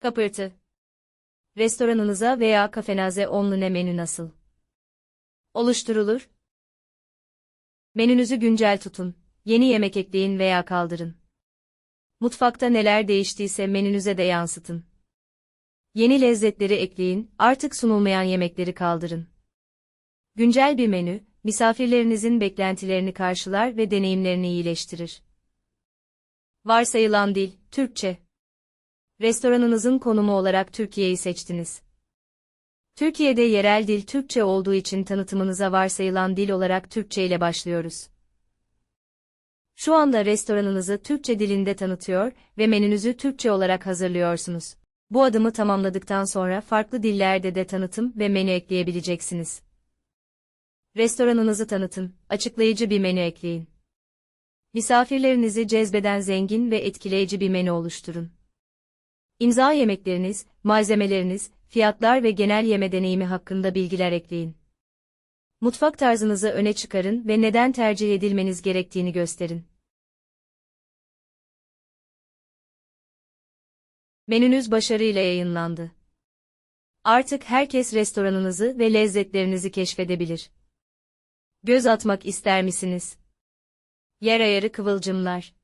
Kapırtı. Restoranınıza veya kafenaze onlu ne menü nasıl? Oluşturulur. Menünüzü güncel tutun. Yeni yemek ekleyin veya kaldırın. Mutfakta neler değiştiyse menünüze de yansıtın. Yeni lezzetleri ekleyin, artık sunulmayan yemekleri kaldırın. Güncel bir menü, misafirlerinizin beklentilerini karşılar ve deneyimlerini iyileştirir. Varsayılan dil, Türkçe. Restoranınızın konumu olarak Türkiye'yi seçtiniz. Türkiye'de yerel dil Türkçe olduğu için tanıtımınıza varsayılan dil olarak Türkçe ile başlıyoruz. Şu anda restoranınızı Türkçe dilinde tanıtıyor ve menünüzü Türkçe olarak hazırlıyorsunuz. Bu adımı tamamladıktan sonra farklı dillerde de tanıtım ve menü ekleyebileceksiniz. Restoranınızı tanıtın, açıklayıcı bir menü ekleyin. Misafirlerinizi cezbeden zengin ve etkileyici bir menü oluşturun. İmza yemekleriniz, malzemeleriniz, fiyatlar ve genel yeme deneyimi hakkında bilgiler ekleyin. Mutfak tarzınızı öne çıkarın ve neden tercih edilmeniz gerektiğini gösterin. Menünüz başarıyla yayınlandı. Artık herkes restoranınızı ve lezzetlerinizi keşfedebilir. Göz atmak ister misiniz? Yer ayarı kıvılcımlar.